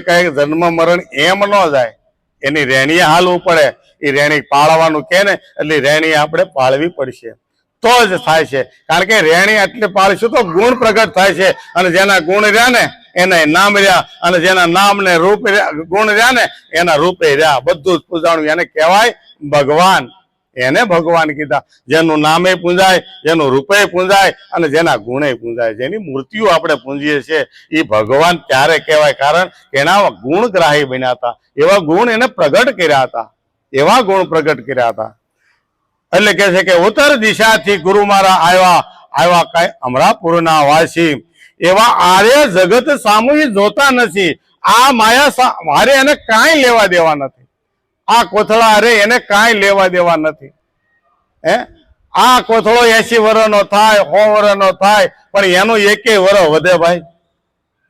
કઈ જન્મ મરણ એમ ન જાય, એની રેણી હાલવું પડે. એ રેણી પાળવાનું કે ને, એટલે રેણી આપણે પાળવી પડશે. તો જ થાય છે. કારણ કે રેણી એટલે પાળશું તો ગુણ પ્રગટ થાય છે. અને જેના ગુણ રહ્યા ને, એને નામ રહ્યા. અને જેના નામ ને રૂપ ગુણ રહ્યા ને, એના રૂપે રહ્યા. બધું જ પૂજાણું એને કહેવાય ભગવાન. એને ભગવાન કીધા. જેનું નામે પૂંજાય, જેનું રૂપે પૂંજાય અને જેના ગુણે પૂંજાય. જેની મૂર્તિઓ આપણે પૂંજીએ છીએ એ ભગવાન ત્યારે કહેવાય. કારણ એના ગુણગ્રાહી બન્યા હતા. એવા ગુણ એને પ્રગટ કર્યા હતા. એવા ગુણ પ્રગટ કર્યા હતા. એટલે કે છે કે ઉત્તર દિશાથી ગુરુ મારા આવ્યા. આવ્યા કઈ અમરાપુરના વાસી. એવા આર્ય જગત સામૂહિક જોતા નથી. આ માયા મારે એને કાંઈ લેવા દેવા નથી. આ કોથળા અરે એને કાંઈ લેવા દેવા નથી. હે? આ કોથળો એસી વર્ષનો થાય, સો વર્ષનો થાય, પણ એનું એકે વર્ષ વધે ભાઈ.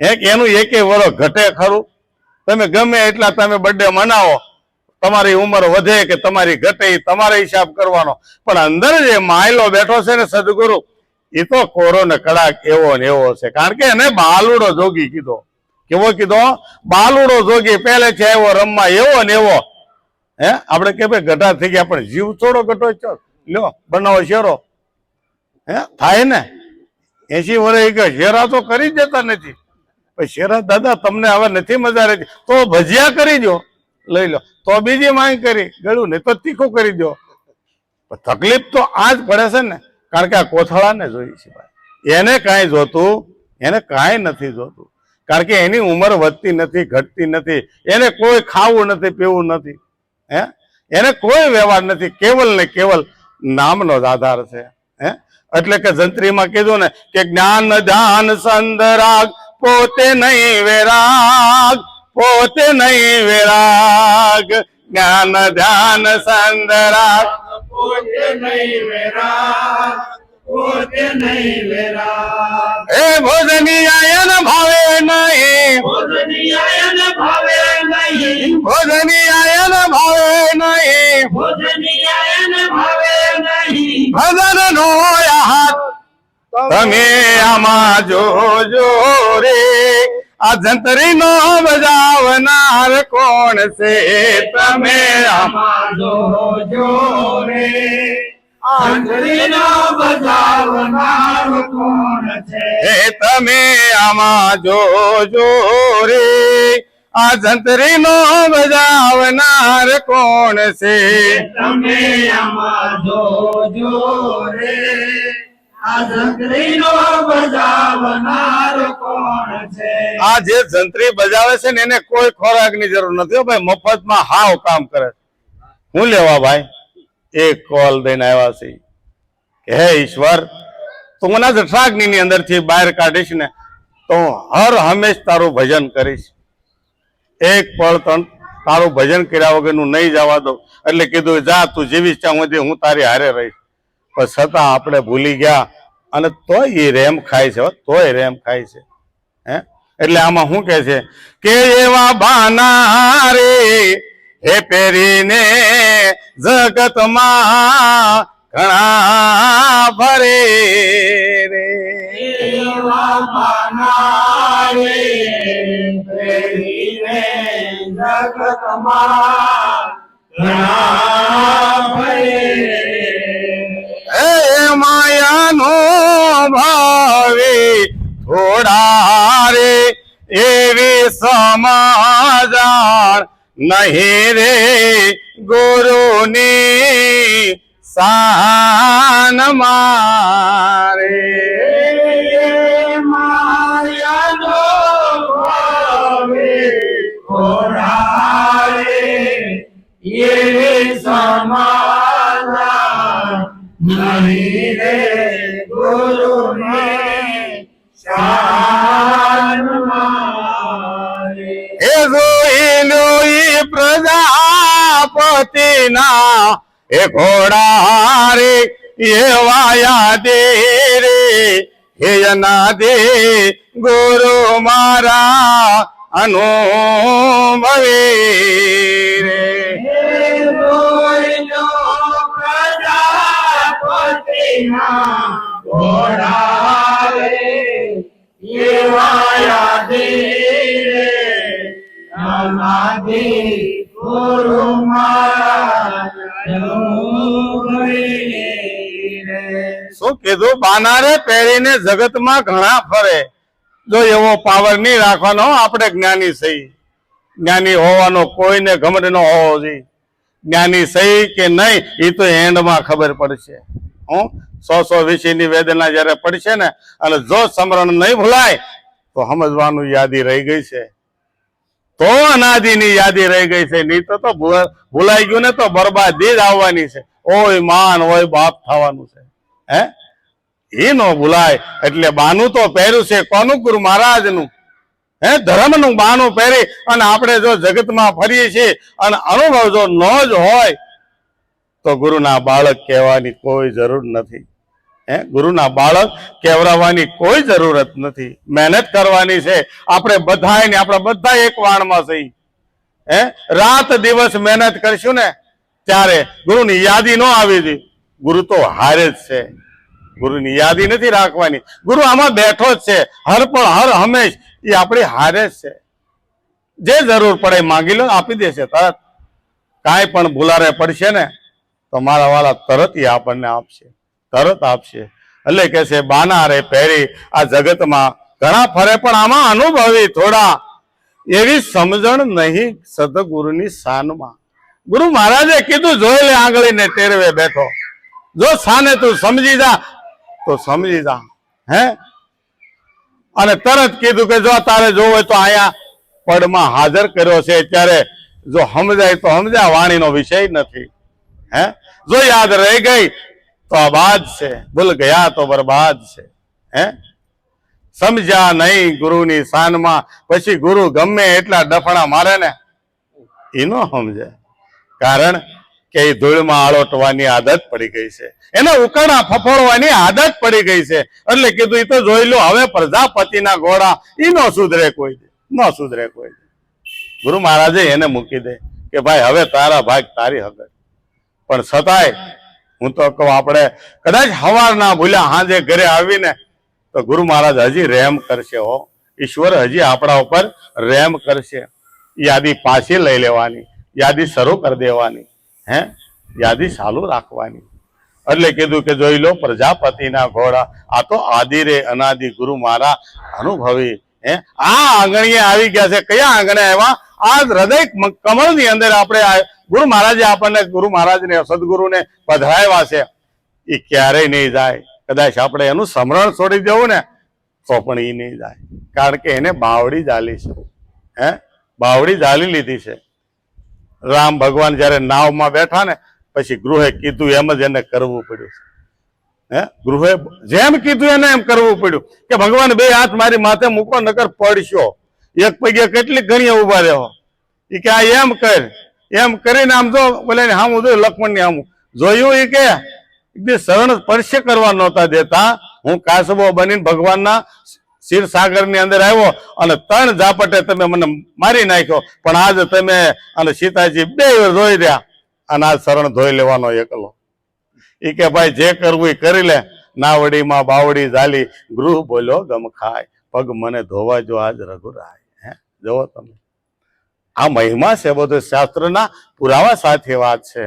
એક એનું એકે વર્ષ ઘટે ખરું? તમે ગમે એટલા તમે બર્થડે મનાવો, તમારી ઉંમર વધે કે તમારી ઘટે એ તમારે હિસાબ કરવાનો. પણ અંદર જે માયલો બેઠો છે ને સદગુરુ, એ તો કોરો ને કડાક એવો ને એવો છે. કારણ કે એને બાલુડો જોગી કીધો. કેવો કીધો? બાલુડો જોગી પહેલે છે એવો, રમવા એવો ને એવો. હે? આપણે કે ભાઈ ગઢા થઈ ગયા, પણ જીવ થોડો છો. લ્યો, બનાવો શેરો. હે? થાય ને? એસી વર્ષ કે શેરા તો કરી દેતા નથી. શેરા દાદા, તમને હવે નથી મજા રહેતી. તો ભજીયા કરી દો લઈ લો. તો બીજી માંગ કરી. ગળું નહીં તો તીખું કરી દો તકલીફ તો આ જ પડે છે ને. કારણ કે આ કોથળાને જોઈ છે ભાઈ. એને કાંઈ જોતું, એને કાંઈ નથી જોતું. કારણ કે એની ઉંમર વધતી નથી, ઘટતી નથી. એને કોઈ ખાવું નથી, પીવું નથી. હે? એને કોઈ વ્યવહાર નથી. કેવલ ને કેવલ નામનો જ આધાર છે. હે? એટલે કે જંત્રીમાં કીધું ને કે જ્ઞાન, ધ્યાન સંદરાગ પોતે નહીં વેરાગ પોતે નહીં વેરાગ જ્ઞાન, ધ્યાન સંદરાગ પોતે નહીં વેરા પોતે નહીં વેરા એ ભોજની આયન ભાવે નહીં. ભોજની આયન ભાવે નહીં. ભોજની આયન ભાવે નહીં. ભોજની આયન ભાવે નહીં. ભજન નો હાથ તમે આમાં જોજો રે. આ જંતરી નો બજાવનાર કોણ છે? તમે આમાં જોજો રે. એ તમે આમાં જોજો રે. આ જંતરી નો બજાવનાર કોણ છે? તમે આમાં જોજો રે. આ જે જંત્રી બજાવે છે ને એને કોઈ ખોરાકની જરૂર નથી ભાઈ ભાઈ. મફતમાં હાવ કામ કરે હું લેવા ભાઈ? એક કોલ દઈને આવ્યા છે. કે, હે ઈશ્વર, તું મને અંદરથી બહાર કાઢીશ ને તો હર હંમેશ તારું ભજન કરીશ. એક પળ તન તારું ભજન કર્યા વગરનું નહીં જવા દઉં એટલે કીધું, જા, તું જીવીશ ત્યાં સુધી હું તારી હારે રહીશ. પણ છતાં આપણે ભૂલી ગયા અને તોય એ રેમ ખાય છે તોય રેમ ખાય છે. હે? એટલે આમાં શું કે છે? કે એવા બાના રે, હે પહેરીને જગતમાં ઘણા ભરે રે. માયાનો ભાવે થોડા રે એવી સમાજાર નહીં રે. ગુરુની સાન મારે. નહીં રે ગુરુને. શાન મારે. એ જોઈલો ઈ પ્રજાપતિના એ ઘોડા રે એવા યાદે રે હે યના દે ગુરુ મારા અનુભવે રે અનાદિ રે કીધું? બાનારે પહેરીને જગતમાં ઘણા ફરે. જો એવો પાવર નહીં રાખવાનો, આપણે જ્ઞાની સહી. જ્ઞાની હોવાનો કોઈને ઘમંડ ન હોવો જોઈએ. જ્ઞાની સહી કે નહીં એ તો એન્ડમાં ખબર પડશે. હું સો સો વિષયની વેદના જ્યારે પડશે ને, અને જો સમરણ નહીં ભૂલાય, તો સમજવાનું યાદી રહી ગઈ છે. તો અનાદિની યાદી રહી ગઈ છે? નહીં તો તો ભૂલાઈ ગયું ને તો બરબાદી જ આવવાની છે. ઓય માન હોય બાપ થવાનું છે. હે? એ નો ભૂલાય. એટલે બાનું તો પહેર્યું છે કોનું? ગુરુ મહારાજનું. હે? ધર્મનું બાનું પહેરી અને આપણે જો જગતમાં ફરીએ છીએ અને અનુભવ જો ન જ હોય, તો ગુરુના બાળક કહેવાની કોઈ જરૂર નથી. હે? ગુરુના બાળક કેવરાવાની કોઈ જરૂરત નથી. મહેનત કરવાની છે. આપણે બધાય ને આપણે બધા એક વાણમાં સહી હે? રાત દિવસ મહેનત કરશું ને ત્યારે ગુરુની યાદી ન આવી હતી. ગુરુ તો હારે જ છે. ગુરુની યાદી નથી રાખવાની. ગુરુ આમાં બેઠો જ છે. હર પણ હર હંમેશ. એ આપણી હારે જ છે. જે જરૂર પડે માંગી લો આપી દેશે તરત. કાંઈ પણ ભૂલારે પડશે ને, તો મારા વાળા તરત એ આપણને આપશે. તરત આપશે. એટલે કે છે બાના રે પહેરી આ જગતમાં ઘણા ફરે, પણ આમાં અનુભવી થોડા. એવી સમજણ નહીં સદગુરુની શાનમાં. ગુરુ મહારાજે કીધું, જોઈ લે આંગળીને ટેરવે બેઠો. જો સાને તું સમજી જા, તો સમજી જા. હે? અને તરત કીધું કે, જો તારે જોવું હોય તો અહીંયા પડમાં હાજર કર્યો છે. ત્યારે જો સમજાય તો સમજ્યા વાણીનો વિષય નથી. હે? જો યાદ રહી ગઈ તો આબાદ છે, ભૂલ ગયા તો બરબાદ છે, હે? સમજ્યા નહીં ગુરુની શાનમાં, પછી ગુરુ ગમે એટલા ડફણા મારે ને એ નો સમજે. કારણ કે એ ધૂળમાં આળોટવાની આદત પડી ગઈ છે. એને ઉકાળા ફફોડવાની આદત પડી ગઈ છે. એટલે કીધું એ તો જોઈ લો, હવે પ્રજાપતિના ઘોડા એ ન સુધરે કોઈ ન સુધરે કોઈ. ગુરુ મહારાજે એને મૂકી દે કે ભાઈ, હવે તારા ભાગ તારી હગર પણ છતાંય હું તો કહું, આપણે કદાચ હવાર ના ભૂલ્યા હાજે ઘરે આવીને તો ગુરુ મહારાજ હજી રેમ કરશે હો. ઈશ્વર હજી આપણા ઉપર રેમ કરશે. યાદી પાછી લઈ લેવાની. યાદી શરૂ કરી દેવાની. હે? યાદી ચાલુ રાખવાની. એટલે કીધું કે જોઈ લો પ્રજાપતિના ઘોડા. આ તો આદિ રે અનાદિ ગુરુ મારા અનુભવી. હે? આ આંગણીએ આવી ગયા છે. કયા આંગણે આવ્યા? આ હૃદય કમળની અંદર આપણે ગુરુ મહારાજે આપણને ગુરુ મહારાજને, સદગુરુને પધરાવ્યા છે. એ ક્યારેય નહીં જાય. કદાચ આપણે એનું સમરણ છોડી દેવું ને, તો પણ એ નહીં જાય. કારણ કે એને બાવડી જાલી છે. હે? બાવડી જાલી લીધી છે. રામ ભગવાન જ્યારે નાવમાં બેઠા ને, પછી ગૃહે કીધું એમ જ એને કરવું પડ્યું હે? ગૃહે જેમ કીધું એને એમ કરવું પડ્યું. કે ભગવાન બે હાથ મારી માથે મૂકો, નકર પડશો. એક પગે કેટલી ઘણી ઊભા રહ્યો એ કે આ એમ કર. એમ કરીને આમ જો બોલે હામું જોયું લક્ષ્મણની હામું. જોયું એ કે શરણ સ્પર્શ કરવા નહોતા દેતા. હું કાસબો બનીને ભગવાનના શિરની અંદર આવ્યો અને ત્રણ ઝાપટે તમે મને મારી નાખ્યો. પણ આજ તમે અને સીતાજી બે ધોઈ રહ્યા. અને આજ શરણ ધોઈ લેવાનો એકલો એ કે ભાઈ, જે કરવું એ કરી લે. નાવડીમાં બાવડી ઝાલી, ગૃહ બોલ્યો, ગમ ખાય. પગ મને ધોવા જો આજ રઘુરાય. હે? જોવો તમે. આ મહિમા છે બધો શાસ્ત્રના પુરાવા સાથે વાત છે.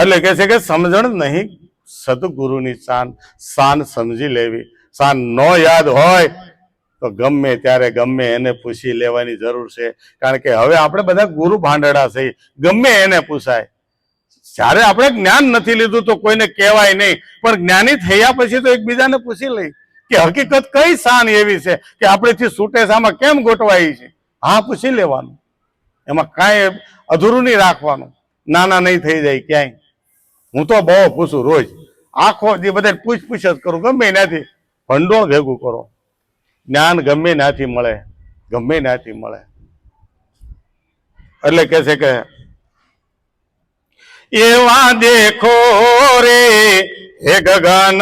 એટલે કે છે કે સમજણ નહીં, સદગુરુની શાન શાન સમજી લેવી. શાન ન યાદ હોય તો ગમે ત્યારે ગમે એને પૂછી લેવાની જરૂર છે. કારણ કે હવે આપણે બધા ગુરુ ભાંડડા છે, ગમે એને પૂછાય. જ્યારે આપણે જ્ઞાન નથી લીધું તો કોઈને કહેવાય નહીં. પણ જ્ઞાની થયા પછી તો એકબીજાને પૂછી લઈ કે હકીકત કઈ શાન એવી છે કે આપણેથી છૂટે કેમ ગોઠવાઈ છે? હા, પૂછી લેવાનું. એમાં કાંઈ અધૂરું નહીં રાખવાનું. નાના નહીં થઈ જાય ક્યાંય. હું તો બહુ પૂછું રોજ. આખો જે બધા પૂછ પૂછ જ કરું, ગમે ત્યાંથી ભંડો ભેગું કરો. જ્ઞાન ગમે ત્યાંથી મળે, ગમે ત્યાંથી મળે. એટલે કે છે કે, એવા દેખો રે હે ગગન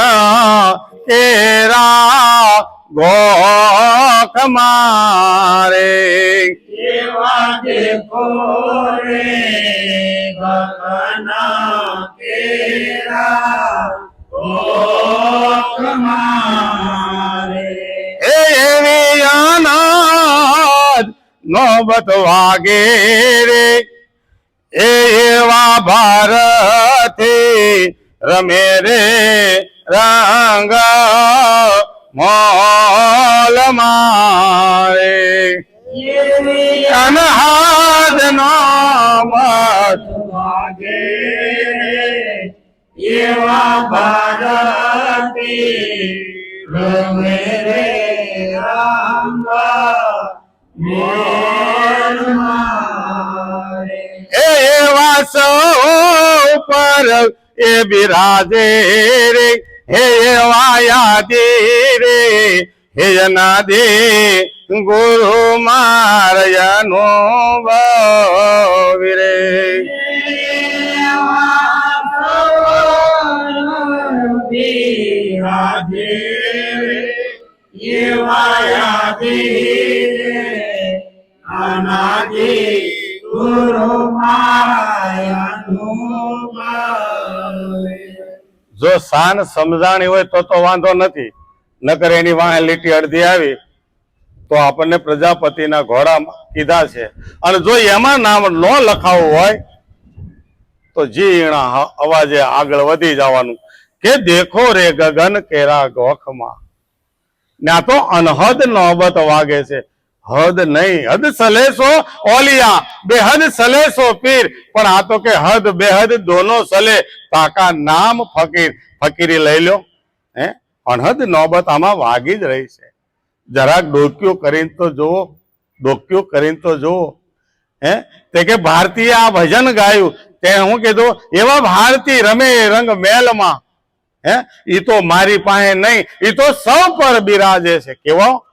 કેરા ગોખ મારે. એવા દેખો રે નોબત વાગે રે. એવા ભારતી રમે રે રંગ મોલ મારે. અનહાદ નો મત એવા ભારતી રમે પર એ બિરાજે રે. હે એવા યાદી રે હે જના દે ગુરુ મારયનો રે. જો શાન સમજાણી હોય તો તો વાંધો નથી. નકર એની વાહે લીટી અડધી આવી તો આપણને પ્રજાપતિના ઘોડા કીધા છે. અને જો એમાં નામ ન લખાવું હોય તો જીણા અવાજે આગળ વધી જવાનું કે દેખો રે ગગન કેરા ગોખમાં. ના તો અનહદ નોબત વાગે છે. હદ નહીં. હદ સલેસો ઓલિયા. બેહદ સલેસો પીર. પણ આ તો કે હદ, બેહદ દોનો સલે. તાકા નામ ફકીર. ફકીરી લઈ લો. હે? અણહદ નોબત આમાં વાગી જ રહી છે. જરાક ડોક્યું કરીને તો જુઓ. ડોક્યું કરીને તો જુઓ. હે? તે કે ભારતીય આ ભજન ગાયું. તે હું કીધું, એવા ભારતી રમે રંગ મેલમાં. હે? એ તો મારી પાસે નહીં. એ તો સૌ પર બિરાજે છે. કેવો?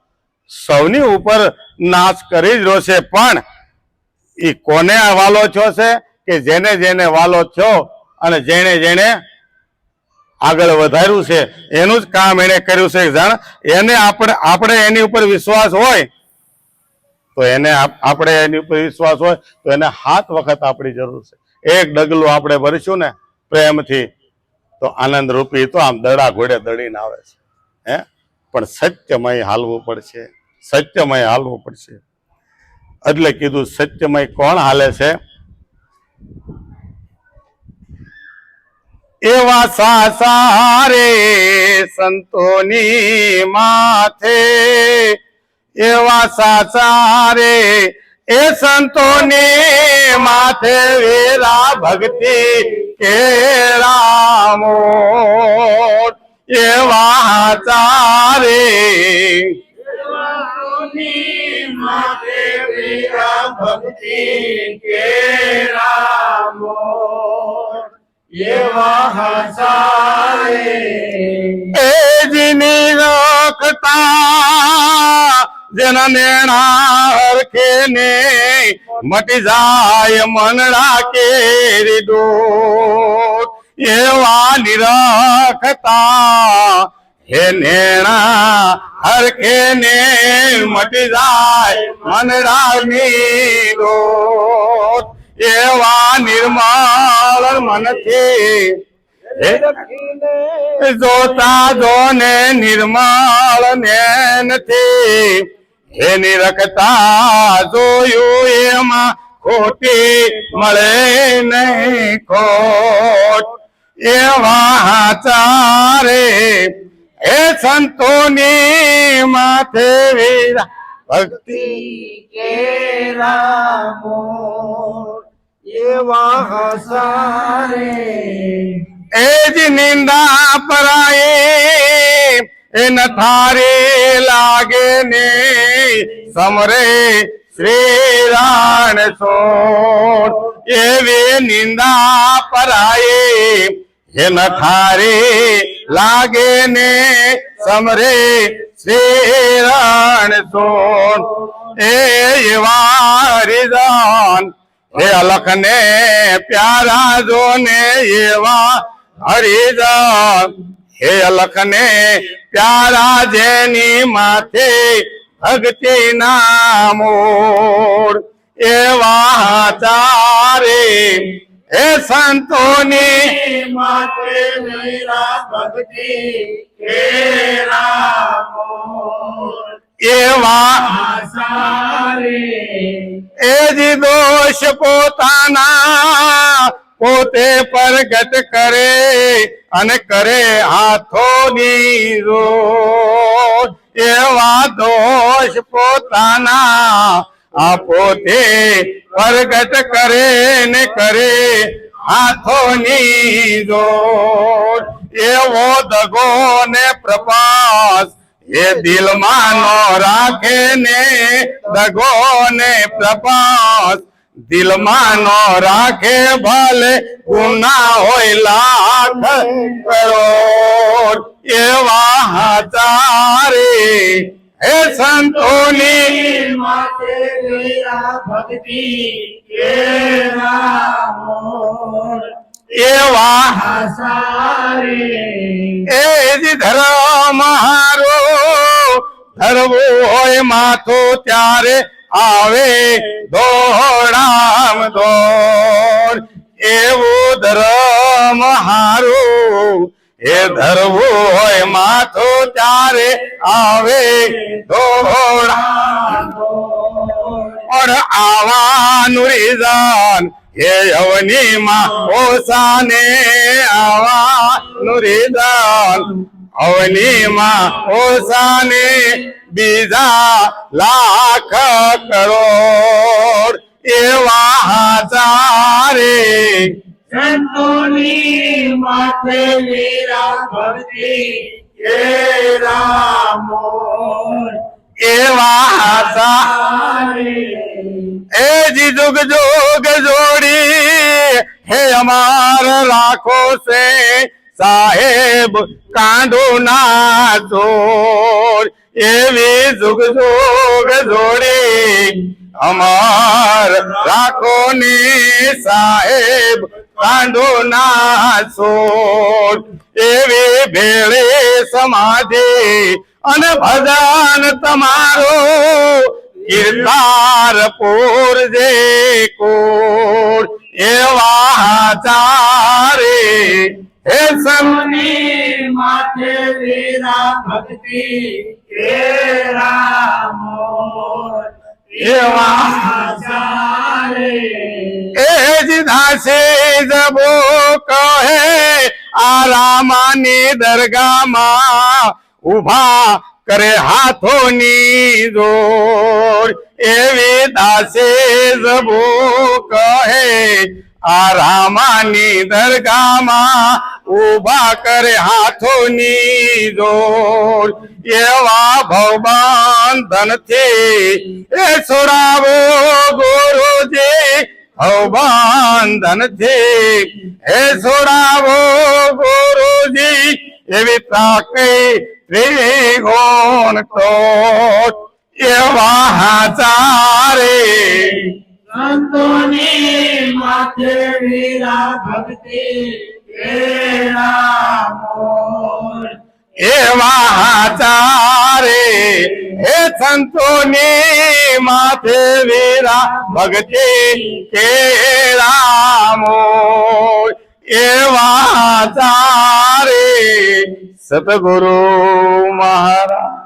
સૌની ઉપર નાશ કરી જ રહ્યો છે. પણ એ કોને વાલો છો છે? કે જેને જેને વાલો છો અને જેને જેને આગળ વધાર્યું છે. એનું જ કામ એને કર્યું છે. જાણ, એને આપણે આપણે એની ઉપર વિશ્વાસ હોય, તો એને આપ- આપણે એની ઉપર વિશ્વાસ હોય, તો એને હાથ વખત આપણી જરૂર છે. એક ડગલું આપણે ભરીશું ને પ્રેમથી, તો આનંદ રૂપી તો આમ દડા ઘોડે દડીને આવે છે. હે? પણ સત્યમય હાલવું પડશે. સત્યમય હાલવું પડશે. એટલે કીધું, સત્યમય કોણ હાલે છે? એવા સાસારે સંતોની માથે. એવા સાસારે એ સંતોની માથે વેરા ભક્તિ કેરામો એવા ચારે ભક્તિ કે રામો એવા હસારે એ જીની રખતા, જેના નેણા હરખે ને મટી જાય મનડા કેરી દોર. એવા નિરખતા હે નેણા હરખે ને મટી જાય મનની દોર એવા નિર્મળ મનથી હે? જોતા જોને નિર્મળ ને નથી એની રખતા જોયું એમાં ખોટી મળે નહીં ખોટ. એવા ચારે એ સંતોની માથે વીરા. ભક્તિ કે રામો, એવા હસારે. એ જ નિંદા પરાયે, એ નથારે લાગે ને. સમરે શ્રી રાણ સોર. એવી નિંદા પરાએ એ નથારે લાગે ને સમરે શ્રી રાણ સોર એ વારિદાન હે અલખ ને પ્યારા જો ને એવા હરિદાન હે અલખ ને પ્યારા જેની માથે ભક્તિ નામોડ એવા ચારે હે સંતોની. માતે મેરા ભક્તિ એવા એ જ દોષ પોતાના પોતે પ્રગટ કરે અને કરે હાથોની રો એવા દોષ પોતાના આ પોતે પ્રગટ કરે ને કરે હાથોની રોજ એવો દગો ને પ્રપાસ એ દિલમાં નો રાખે ને દગો ને પ્રપાસ. દિલમાં નો રાખે ભલે ગુના હોય લાખ કરોડ. એવા હાચારે હે સંતોની માતે ભક્તિ એવા સારે એ જ ધર્મ હારો. ધરવો હોય માથો ત્યારે આવે દોડામ દોડ. એવું ધર્મ હારું. એ ધરવું હોય માથો ત્યારે આવે પણ આવાનું રીઝન એ અવનીમાં ઓસાને આવાનું રીઝન. અવનીમાં ઓસાને બીજા લાખ કરોડ એવા હાચારે સંતોની માથે લીરા ભક્તિ એ મોર એવા હતા એ જી જુગ જોગ જોડી, હે અમાર રાખો છે સાહેબ કાંડો ના ચોર. એવી જુગ જોગ જોડી, અમાર રાખો ની સાહેબ કાંડો ના ચોર એવી ભેળે સમાધિ અને ભજન તમારો. કીર્તાર પૂર જે કોડ એવા ચારે હે સમ સોની માથે વીરા ભક્તિ. કેરા રામો એવા સારે એ જ દાસે જબો કહે આ રામાની દરગાહમાં ઊભા કરે હાથોની જોડ એવી દાસે જબો કહે આ રામાની દરગાહમાં ઊભા કરે હાથોની જોડ એવા ભવબંધનથી એ છોડાવો ગુરુજી ભવબંધનથી હે છોડાવો ગુરુજી, એવી તાકે ત્રિગુણ તો. એવા હાચારે. સંતોની માથે વીરા ભક્તિ કેરા મોર એવા હાચારે હે સંતોની માથે વેરા ભગતે કે રામો એવા હાચારે સતગુરુ મહારાજ.